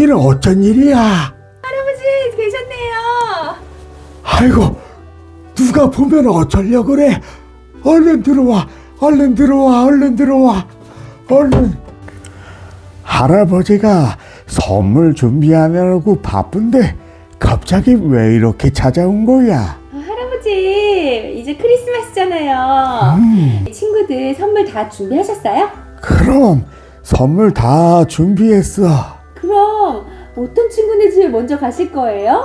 여기는 어쩐 일이야? 할아버지 계셨네요. 아이고, 누가 보면 어쩌려 그래? 얼른 들어와, 얼른 들어와, 얼른 들어와, 얼른. 할아버지가 선물 준비하느라고 바쁜데 갑자기 왜 이렇게 찾아온 거야? 아, 할아버지 이제 크리스마스잖아요. 음, 친구들 선물 다 준비하셨어요? 그럼 선물 다 준비했어. 어떤 친구네 집에 먼저 가실 거예요?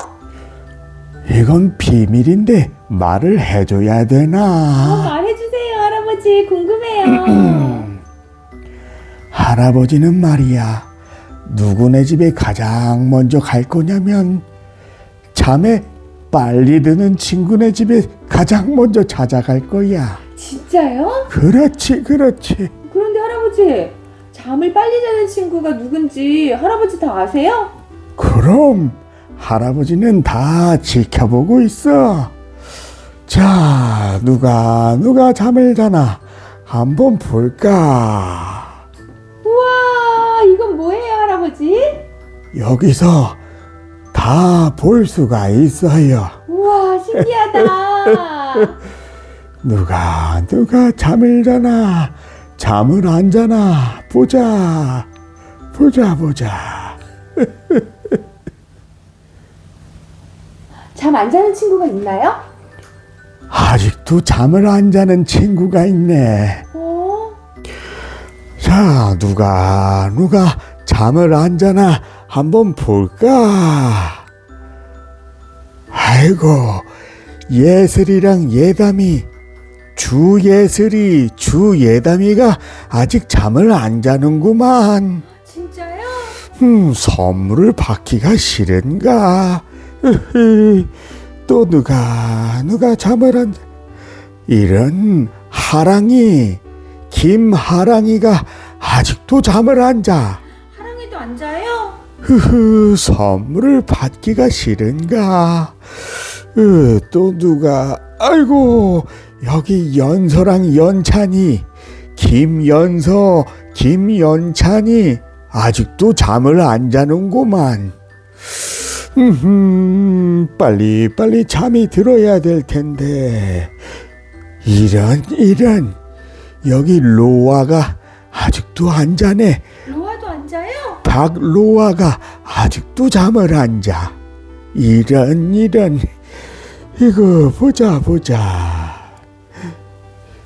이건 비밀인데 말을 해줘야 어, 되나? 말해주세요, 할아버지. 궁금해요. 할아버지는 말이야, 누구네 집에 가장 먼저 갈 거냐면, 잠에 빨리 드는 친구네 집에 가장 먼저 찾아갈 거야. 진짜요? 그렇지, 그렇지. 그런데 할아버지 잠을 빨리 자는 친구가 누군지 할아버지 다 아세요? 그럼 할아버지는 다 지켜보고 있어. 자, 누가, 누가 잠을 자나? 한번 볼까? 우와, 이건 뭐예요, 할아버지? 여기서 다 볼 수가 있어요. 우와, 신기하다. 누가 누가 잠을 자나 잠을 안 자나 보자 보자 보자 잠 안 자는 친구가 있나요? 아직도 잠을 안 자는 친구가 있네 어? 자 누가 누가 잠을 안 자나 한번 볼까 아이고 예슬이랑 예담이 주 예슬이 주 예담이가 아직 잠을 안 자는구만 진짜요? 음, 선물을 받기가 싫은가? 으흐, 또 누가 누가 잠을 안 자? 이런 하랑이 김하랑이가 아직도 잠을 안 자. 하랑이도 안 자요? 흐흐, 선물을 받기가 싫은가? 으, 또 누가 아이고 여기 연서랑 연찬이 김연서 김연찬이 아직도 잠을 안 자는구만. 음, 빨리 빨리 잠이 들어야 될 텐데. 이런 이런 여기 로아가 아직도 안 자네. 로아도 안 자요? 박로아가 아직도 잠을 안 자. 이런 이런 이거 보자 보자.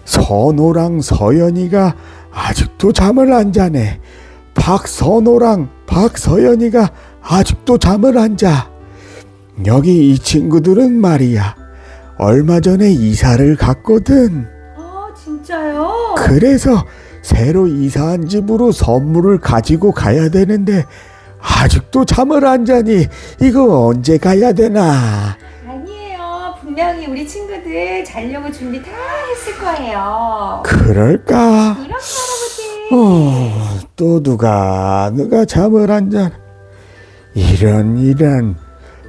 선호랑 서연이가 아직도 잠을 안 자네. 박선호랑 박서연이가 아직도 잠을 안 자. 여기 이 친구들은 말이야. 얼마 전에 이사를 갔거든. 아, 진짜요? 그래서 새로 이사한 집으로 선물을 가지고 가야 되는데 아직도 잠을 안 자니 이거 언제 가야 되나? 분명히 우리 친구들 자려고 준비 다 했을 거예요. 그럴까? 그럼 할아버지. 어, 또 누가 누가 잠을 안 자? 이런 이런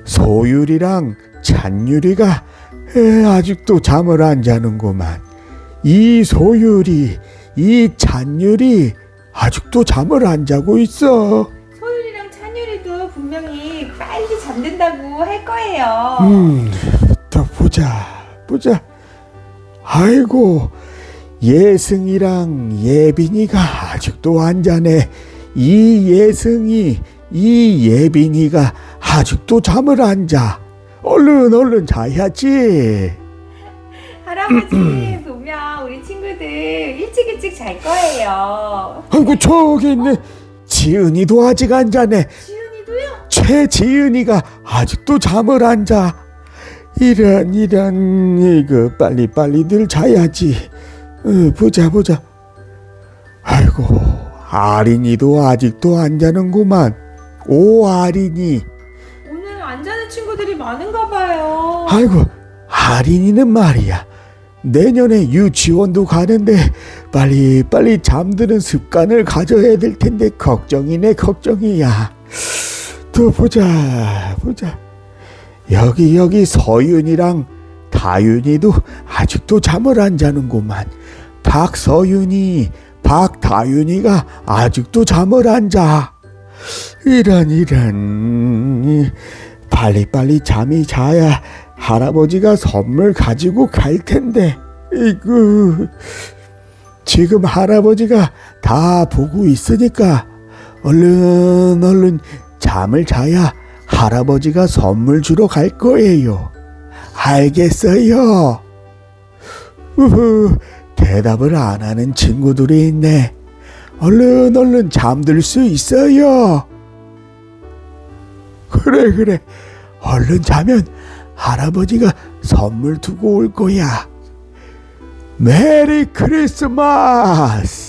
소율이랑 찬율이가 에, 아직도 잠을 안 자는구만. 이 소율이 이 찬율이 아직도 잠을 안 자고 있어. 소율이랑 찬율이도 분명히 빨리 잠든다고 할 거예요. 음, 또 보자, 보자. 아이고, 예승이랑 예빈이가 아직도 안 자네. 이 예승이, 이 예빈이가 아직도 잠을 안 자. 얼른, 얼른 자야지. 할아버지 분명 우리 친구들 일찍 일찍 잘 거예요. 아이고, 저기 있네. 지은이도 아직 안 자네. 지훈이도요? 최지은이가 아직도 잠을 안 자. 이런 이런 이거 빨리 빨리들 자야지. 어, 보자 보자. 아이고 아린이도 아직도 안 자는구만. 오 아린이. 오늘 안 자는 친구들이 많은가 봐요. 아이고 아린이는 말이야. 내년에 유치원도 가는데 빨리 빨리 잠드는 습관을 가져야 될 텐데 걱정이네 걱정이야. 또 보자 보자. 여기 여기 서윤이랑 다윤이도 아직도 잠을 안 자는구만. 박서윤이 박다윤이가 아직도 잠을 안 자. 이런 이런 빨리빨리 잠이 자야 할아버지가 선물 가지고 갈 텐데 이구 지금 할아버지가 다 보고 있으니까 얼른 얼른 잠을 자야 할아버지가 선물 주러 갈 거예요. 알겠어요. 우후, 대답을 안 하는 친구들이 있네. 얼른 얼른 잠들 수 있어요. 그래 그래. 얼른 자면 할아버지가 선물 두고 올 거야. 메리 크리스마스.